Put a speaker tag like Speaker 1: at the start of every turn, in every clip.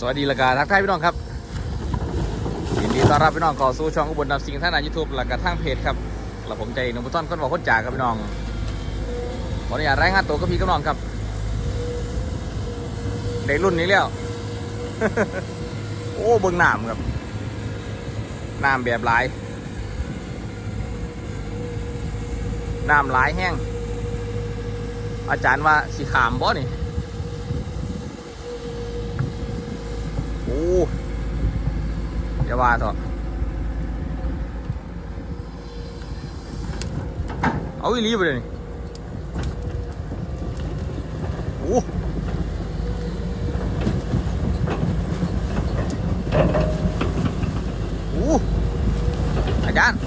Speaker 1: สวัสดีละกาทักทายพี่น้องครับยินดีต้อนรับพี่น้องเข้าสู่ช่องอุบลนำสิ่งท่านในยูทูบและกระทั่งเพจครับและผมใจนุ่มพุต้นคนบอกคนจ่าครับพี่น้องขออนุญาตรายงานตัวกับพี่กับน้องครับในรุ่นนี้แล้วโอ้เบิ้งน้ำครับน้ำแบบหลายน้ำหลายแห้งอาจารย์ว่าสีขามบ่นี่ โอ้อย่าว่าต่อะเอาอีลีไปเลยโอ้โอ้อาจารย์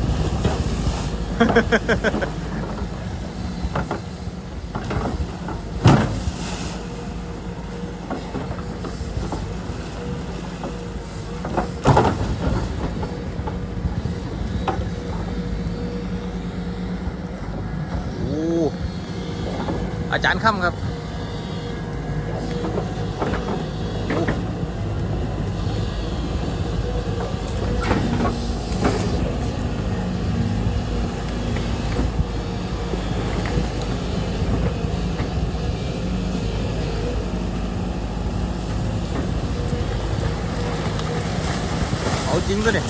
Speaker 1: โอ้ อาจารย์ค่ำครับเอาจริงก็เนี่ย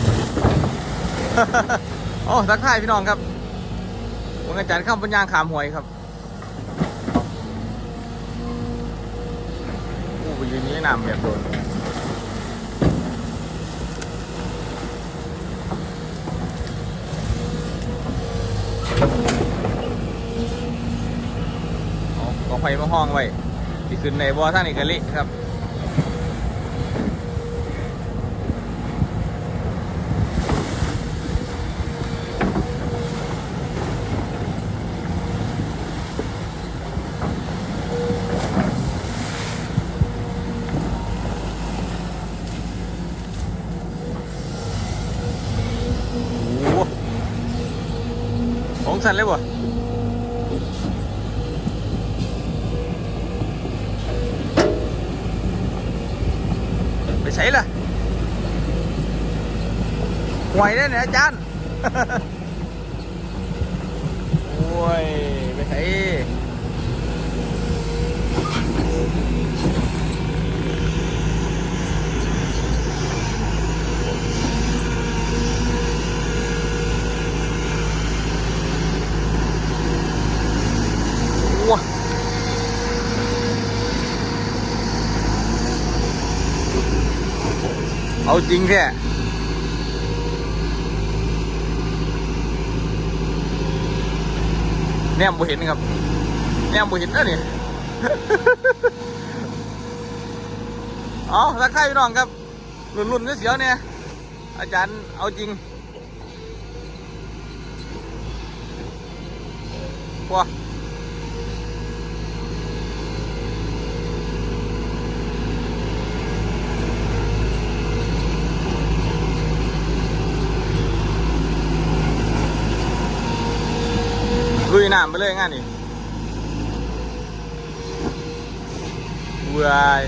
Speaker 1: โอ้ทักทายพี่น้องครับผมอาจารย์ข้ามปัญญางขามหวยครับโอ้ไป ยืนนี้นำแบบโดนเอาเอาไฟมาห้องไว้ที่ขึ้นในบ่อท่านอีกาลิครับ สันเลยบ่ไปใช้ล่ะห่วยได้เนี่ยอาจารย์ โอ้ย ไปใช้ว้าเอา จริงแค่แนมบ่เห็นครับ แนมบ่เห็นนะนี่เอาทักทายพี่น้องครับรุ่นรุ่นเสียวเนี่ยอาจารย์เอาจริงว้า น้ำไปเลยงานนี่เว้าย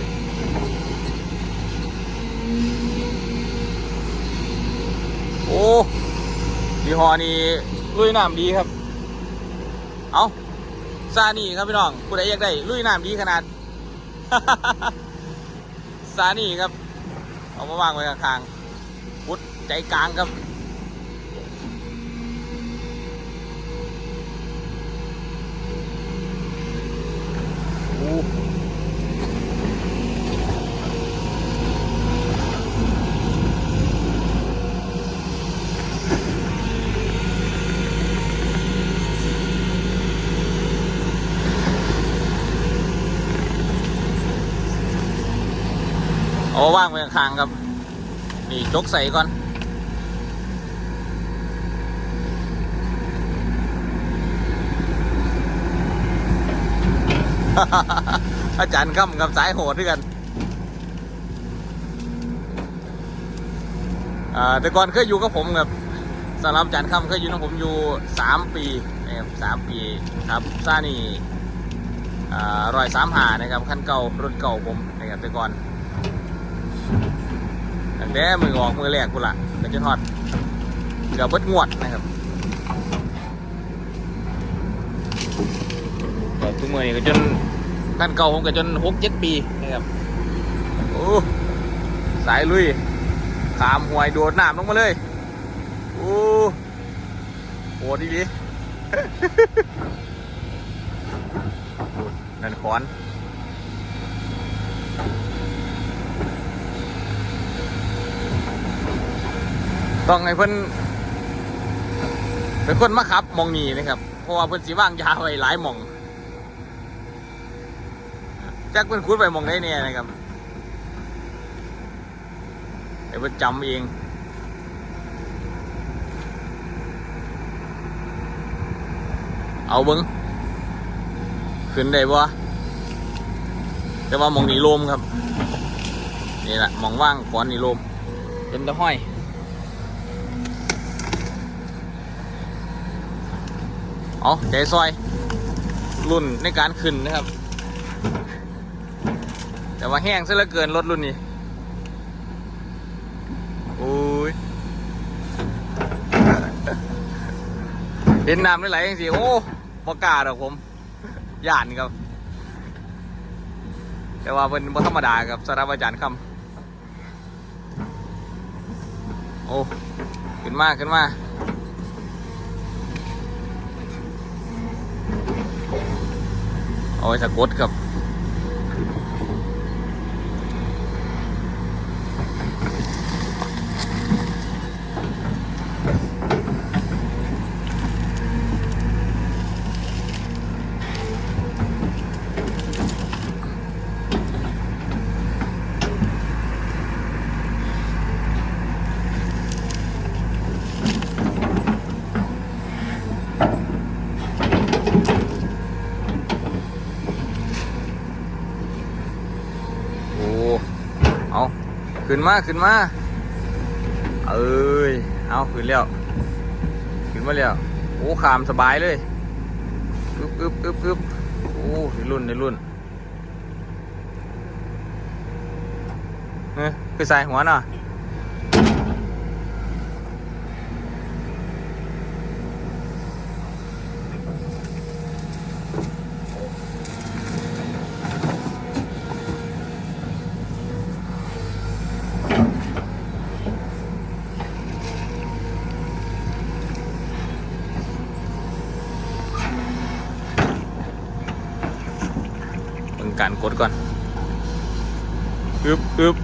Speaker 1: โอ้ยี่ห้อนี้ลุยน้ำดีครับ เอาซานี่ครับพี่น้องผู้ใดอยากได้ลุยน้ำดีขนาดซานี่ครับ เอามาวางไว้ข้างๆพุดใจกลางครับ เอาว่างไว้ข้างครับ นี่จกใส่ก่อน อาจารย์ค่ำกับสายโหดด้วยกันแต่ก่อนเคยอยู่กับผมครับสำหรับอาจารย์ค่ำเคยอยู่กับผมอยู่สามปีนะครับสามปีครับซ่านี่อ่ารอยสามหานะครับขั้นเก่ารถเก่าผมนะครับแต่ก่อนแต่มือออกมือแรกกูละก็จะทอดเกือบเบิดงวดนะครับ ทุกมือนี่ก็จนขั้นเก่าผมก็จนหกเจ็ดปีนะครับโอ้สายลุยขามหวยโดดน้ำลงมาเลยโอ้โหดีดีนั่นขอนต้องให้เพิ่นเป็นคนมาขับมองนีนะครับ เพราะว่าเพิ่นสีว่างยาไว้หลายหมอง จ็คเพิ่นคุดไปหมองได้เนี่ยนะครับไอ้เพิ่นจำเองเอาเบิ้งขึ้นได้บ่แต่ว่าหมองนี้โลมครับ นี่แหละหมองว่างขอนนี่โลมเป็นตะห้อย เอาใจซอย รุ่นในการขึ้นนะครับ แต่ว่าแห้งซะเหลือเกินรถรุ่นนี้โอ้ยเห็นน้ำไหลๆอย่างสิโอ้ปกล้าดอกผมย่านครับ แต่ว่าเป็นธรรมดาครับสารบอาจารย์คำโอ้ขึ้นมาขึ้นมาเอาไว้สะกดครับ โอ้ เอา ขึ้นมาขึ้นมา เอ้ย เอาขึ้นแล้ว ขึ้นมาแล้ว โอ้ขามสบายเลยอึบอึบอึบอึบโอ้ในรุ่นในรุ่นเฮ้ยคือใส่หัวน่ะ การกดก่อนอึบอึบ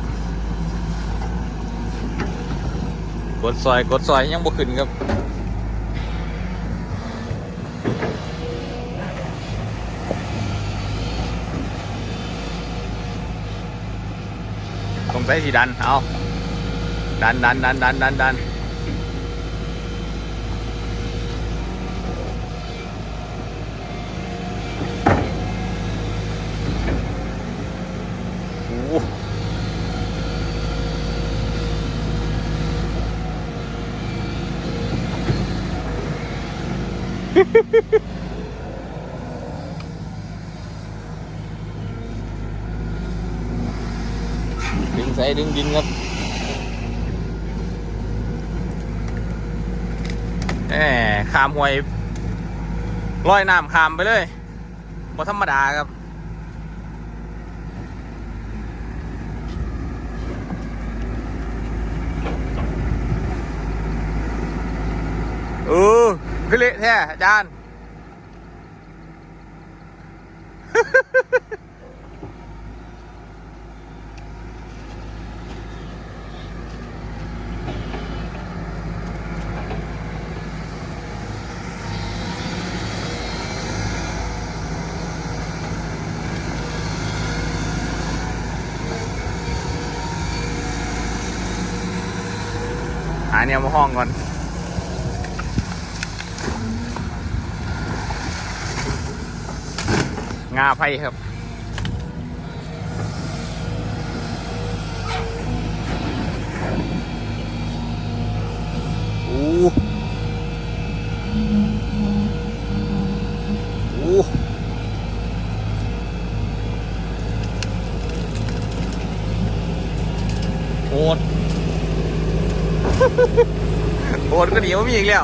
Speaker 1: กดซอยกดซอยยังบ่ขึ้นครับต้องใช้สีดัน เอาดันดันดันดันดันดันโอ้โห ดึงใส่ดึงดินครับแหมขามหวยลอยน้ำขามไปเลยบ่ธรรมดาครับเออคือเละแท้อาจารย์ หาเนี่ยมาห้องก่อน งาไผ่ครับ โอ้โอ้โหด โอนีว่ามีอีกแล้ว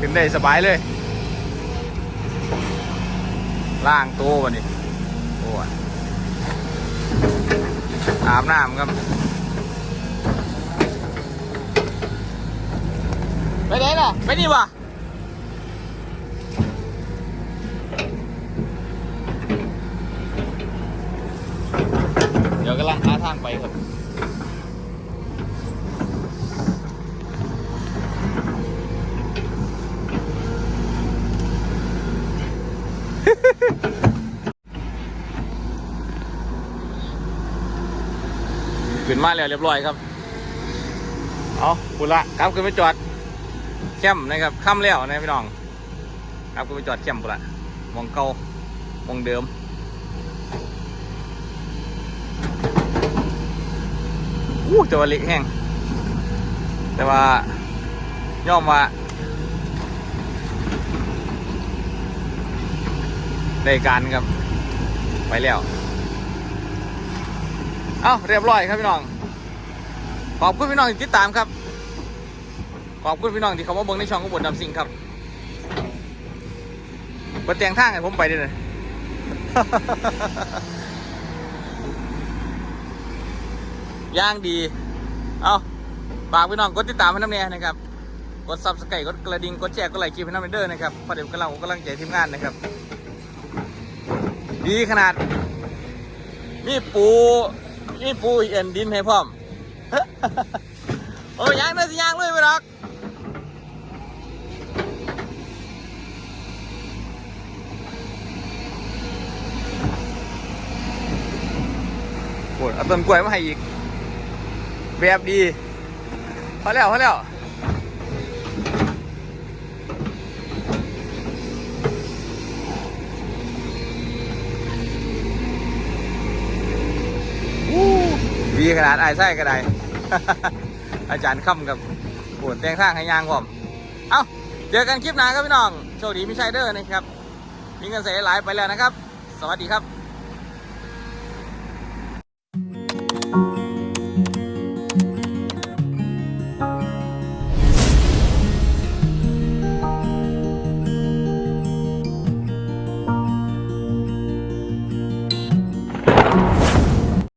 Speaker 1: ขึ้นได้สบายเลย ล่างตัววันนี้โอ้ยอาบน้ำครับไปไหนล่ะไปนี่วะเดี๋ยวกำลังหาทาง ไปครับขึ้นมาแล้วเรียบร้อยครับ เอาบุละครับขึ้นไปจอดแคมป์นะครับค่ำแล้วนะพี่น้อง ครับขึ้นไปจอดแคมป์บุละหมองเก่าหมองเดิม อู้จะว่าเล็กแห้งแต่ว่าย่อมว่าได้การครับ ไปแล้ว เอาเรียบร้อยครับพี่น้อง ขอบคุณพี่น้องที่ติดตามครับ ขอบคุณพี่น้องที่เขามาเบิ่งในช่องของบทดำสิ่งครับเปิดเตียงทางให้ผมไปด้วยนะ ย่างดี เอาฝากพี่น้องกดติดตามให้น้ำเนี่ยนะครับ กดซับสไครต์กดกระดิ่ง กดแชร์ กดไลค์คลิปให้น้ำเด้อนะครับเพราะเดี๋ยวกำลังกำลังใจทีมงานนะครับ ดีขนาด มีปูมีปูเอ็นดินให้พร้อม โอ้ยยางเลยสิยางเลยไปหรอกโอ้ยเอาต้นกล้วยมาให้อีก แบบดีพอแล้วพอแล้ววีขนาดไอ้ไส้ก็ได้ อาจารย์ค่ำกับปวดแตงทางให้ยางผม เอ้า เจอกันคลิปหน้าครับพี่น้อง โชคดีม่ใช่เด้อนะครับ มีเงินเสียหลายไปแล้วนะครับ สวัสดีครับ